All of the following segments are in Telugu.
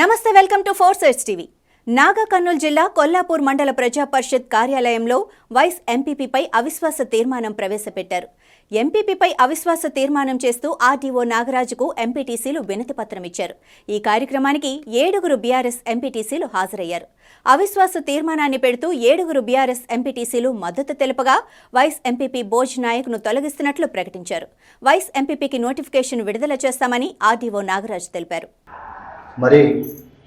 నమస్తే welcome to four sides TV. Naga Kurnool జిల్లా కొల్లాపూర్ మండల ప్రజా పరిషత్ కార్యాలయంలో వైస్ ఎంపీపీపై అవిశ్వాస తీర్మానం ప్రవేశపెట్టారు. ఎంపీపీపై అవిశ్వాస తీర్మానం చేస్తూ ఆర్టీఓ నాగరాజుకు ఎంపీటీసీలు వినతిపత్రం ఇచ్చారు ఈ కార్యక్రమానికి ఏడుగురు బీఆర్ఎస్ ఎంపీటీసీలు హాజరయ్యారు. అవిశ్వాస తీర్మానాన్ని పెడుతూ ఏడుగురు బీఆర్ఎస్ ఎంపీటీసీలు మద్దతు తెలుపగా వైస్ ఎంపీపీ బోజ్ నాయక్ను తొలగిస్తున్నట్లు ప్రకటించారు. వైస్ ఎంపీపీకి నోటిఫికేషన్ విడుదల చేస్తామని ఆర్టీఓ నాగరాజు తెలిపారు. మరి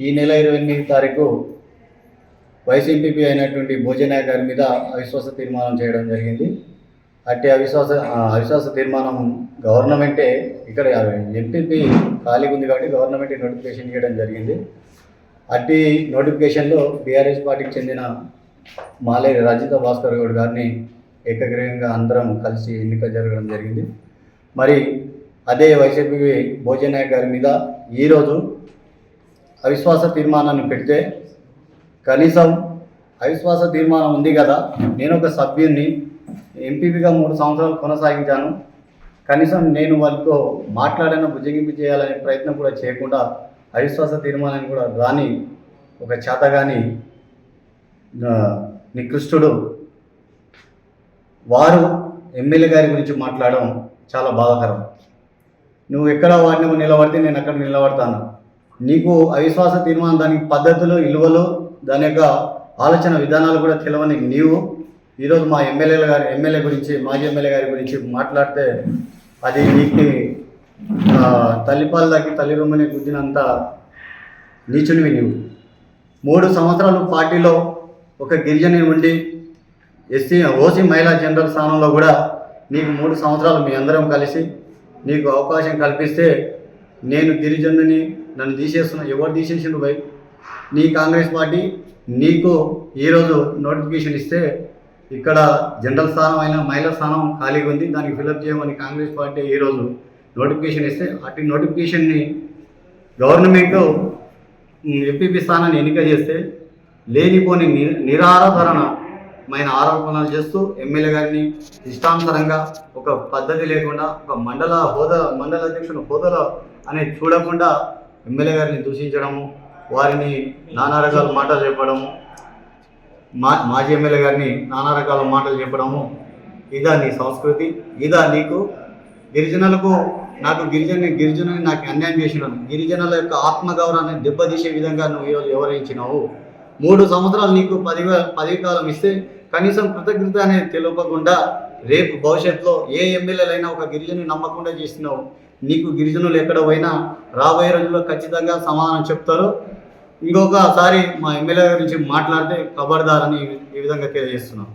ఈ నెల ఇరవై ఎనిమిది తారీఖు వైసీపీపీ అయినటువంటి భోజనాయ గారి మీద అవిశ్వాస తీర్మానం చేయడం జరిగింది. అట్టి అవిశ్వాస అవిశ్వాస తీర్మానం గవర్నమెంటే ఇక్కడ ఎంపీపీ ఖాళీగా ఉంది కాబట్టి గవర్నమెంట్ నోటిఫికేషన్ ఇవ్వడం జరిగింది. అట్టి నోటిఫికేషన్లో బీఆర్ఎస్ పార్టీకి చెందిన మాలే రజిత భాస్కర్ గౌడ్ గారిని ఏకగ్రీవంగా అందరం కలిసి ఎన్నిక జరగడం జరిగింది. మరి అదే వైసీపీ భోజనాయక్ గారి మీద ఈరోజు అవిశ్వాస తీర్మానాన్ని పెడితే కనీసం అవిశ్వాస తీర్మానం ఉంది కదా. నేను ఒక సభ్యుడిని ఎంపీపీగా మూడు సంవత్సరాలు కొనసాగించాను. కనీసం నేను వాళ్ళతో మాట్లాడిన భుజగింపు చేయాలనే ప్రయత్నం కూడా చేయకుండా అవిశ్వాస తీర్మానాన్ని కూడా రాని ఒక చేతగాని ఆ, నికృష్టుడు వారు ఎమ్మెల్యే గారి గురించి మాట్లాడడం చాలా బాధాకరం. నువ్వు ఎక్కడ వాడిని నిలబడితే నేను అక్కడ నిలబడతాను. నీకు అవిశ్వాస తీర్మానం దానికి పద్ధతులు విలువలు దాని యొక్క ఆలోచన విధానాలు కూడా తెలియని నీవు ఈరోజు మా ఎమ్మెల్యేల గారి ఎమ్మెల్యే గురించి మాజీ ఎమ్మెల్యే గారి గురించి మాట్లాడితే అది నీకు తల్లిపాలకి తల్లి రొమ్మని గుద్దినంత నీచునివి నీవు. మూడు సంవత్సరాలు పార్టీలో ఒక గిరిజని ఉండి ఎస్సీ ఓసీ మహిళా జనరల్ స్థానంలో కూడా నీకు మూడు సంవత్సరాలు మీ అందరం కలిసి నీకు అవకాశం కల్పిస్తే నేను గిరిజనుని నన్ను తీసేస్తున్నా ఎవరు తీసేసిండు భయ్? నీ కాంగ్రెస్ పార్టీ నీకు ఈరోజు నోటిఫికేషన్ ఇస్తే ఇక్కడ జనరల్ స్థానం అయిన మహిళా స్థానం ఖాళీగా ఉంది దానికి ఫిలప్ చేయమని కాంగ్రెస్ పార్టీ ఈరోజు నోటిఫికేషన్ ఇస్తే అటు నోటిఫికేషన్ని గవర్నమెంట్ ఎంపీపీ స్థానాన్ని ఎన్నిక చేస్తే లేనిపోని ని మైన ఆరోపణలు చేస్తూ ఎమ్మెల్యే గారిని ఇష్టాంతరంగా ఒక పద్ధతి లేకుండా ఒక మండల హోదా మండల అధ్యక్షుని హోదాలో అనే చూడకుండా ఎమ్మెల్యే గారిని దూషించడము వారిని నానా రకాల మాటలు చెప్పడము మా మాజీ ఎమ్మెల్యే గారిని నానా రకాల మాటలు చెప్పడము. ఇదా నీ సంస్కృతి ఇదా నీకు. గిరిజనులకు నాకు గిరిజన గిరిజనుని నాకు అన్యాయం చేసినాను. గిరిజనుల యొక్క ఆత్మగౌరవాన్ని దెబ్బతీసే విధంగా నువ్వు ఈరోజు వివరించినావు మూడు సంవత్సరాలు నీకు పది పదవి కాలం ఇస్తే కనీసం కృతజ్ఞత అనేది తెలుపకుండా రేపు భవిష్యత్తులో ఏ ఎమ్మెల్యేలైనా ఒక గిరిజను నమ్మకుండా చేసినావు నీకు గిరిజనులు ఎక్కడ పోయినా రాబోయే రోజుల్లో ఖచ్చితంగా సమాధానం చెప్తారు. ఇంకొకసారి మా ఎమ్మెల్యే గురించి మాట్లాడితే కబర్దారని ఈ విధంగా తెలియజేస్తున్నాం.